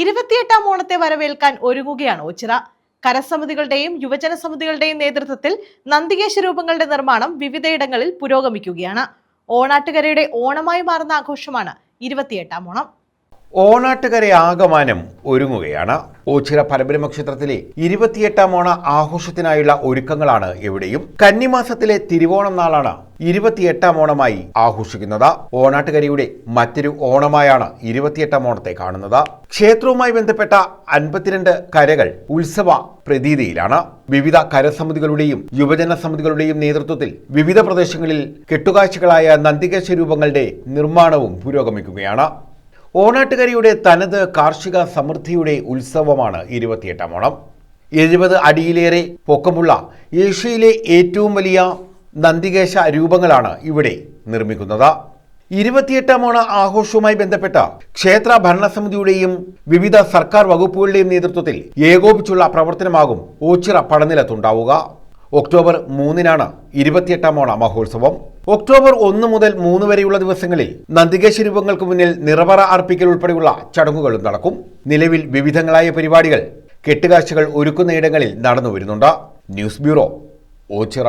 ഇരുപത്തിയെട്ടാം ഓണത്തെ വരവേൽക്കാൻ ഒരുങ്ങുകയാണ് ഓച്ചിറ കരസമിതികളുടെയും യുവജന സമിതികളുടെയും നേതൃത്വത്തിൽ നന്ദികേശ രൂപങ്ങളുടെ നിർമ്മാണം വിവിധയിടങ്ങളിൽ പുരോഗമിക്കുകയാണ്. ഓണാട്ടുകരയുടെ ഓണമായി മാറുന്ന ആഘോഷമാണ് ഇരുപത്തിയെട്ടാം ഓണം. ഓണാട്ടുകര ആകമാനം ഒരുങ്ങുകയാണ്. ഓച്ചിറ പരബ്രഹ്മ ക്ഷേത്രത്തിലെ ഇരുപത്തിയെട്ടാം ഓണ ആഘോഷത്തിനായുള്ള ഒരുക്കങ്ങളാണ് എവിടെയും. കന്നിമാസത്തിലെ തിരുവോണം നാളാണ് ഇരുപത്തിയെട്ടാം ഓണമായി ആഘോഷിക്കുന്നത്. ഓണാട്ടുകരയുടെ മറ്റൊരു ഓണമായാണ് ഇരുപത്തിയെട്ടാം ഓണത്തെ കാണുന്നത്. ക്ഷേത്രവുമായി ബന്ധപ്പെട്ട അൻപത്തിരണ്ട് കരകൾ ഉത്സവ പ്രതീതിയിലാണ്. വിവിധ കരസമിതികളുടെയും യുവജന സമിതികളുടെയും നേതൃത്വത്തിൽ വിവിധ പ്രദേശങ്ങളിൽ കെട്ടുകാഴ്ചകളായ നന്ദികേശ രൂപങ്ങളുടെ നിർമ്മാണവും പുരോഗമിക്കുകയാണ്. ഓണാട്ടുകരയുടെ തനത് കാർഷിക സമൃദ്ധിയുടെ ഉത്സവമാണ് ഇരുപത്തിയെട്ടാം ഓണം. എഴുപത് അടിയിലേറെ പൊക്കമുള്ള ഏഷ്യയിലെ ഏറ്റവും വലിയ നന്ദികേശ രൂപങ്ങളാണ് ഇവിടെ നിർമ്മിക്കുന്നത്. ഇരുപത്തിയെട്ടാം ഓണ ആഘോഷവുമായി ബന്ധപ്പെട്ട ക്ഷേത്ര ഭരണസമിതിയുടെയും വിവിധ സർക്കാർ വകുപ്പുകളുടെയും നേതൃത്വത്തിൽ ഏകോപിച്ചുള്ള പ്രവർത്തനമാകും ഓച്ചിറ പടനിലത്തുണ്ടാവുക. ഒക്ടോബർ മൂന്നിനാണ് ഇരുപത്തിയെട്ടാം ഓണ മഹോത്സവം. ഒക്ടോബർ ഒന്ന് മുതൽ മൂന്ന് വരെയുള്ള ദിവസങ്ങളിൽ നന്ദികേശ രൂപങ്ങൾക്ക് മുന്നിൽ നിറവറ അർപ്പിക്കൽ ഉൾപ്പെടെയുള്ള ചടങ്ങുകളും നടക്കും. നിലവിൽ വിവിധങ്ങളായ പരിപാടികൾ കെട്ടുകാഴ്ചകൾ ഒരുക്കുന്നയിടങ്ങളിൽ നടന്നു വരുന്നുണ്ട് ന്യൂസ് ബ്യൂറോ ഓച്ചിറ.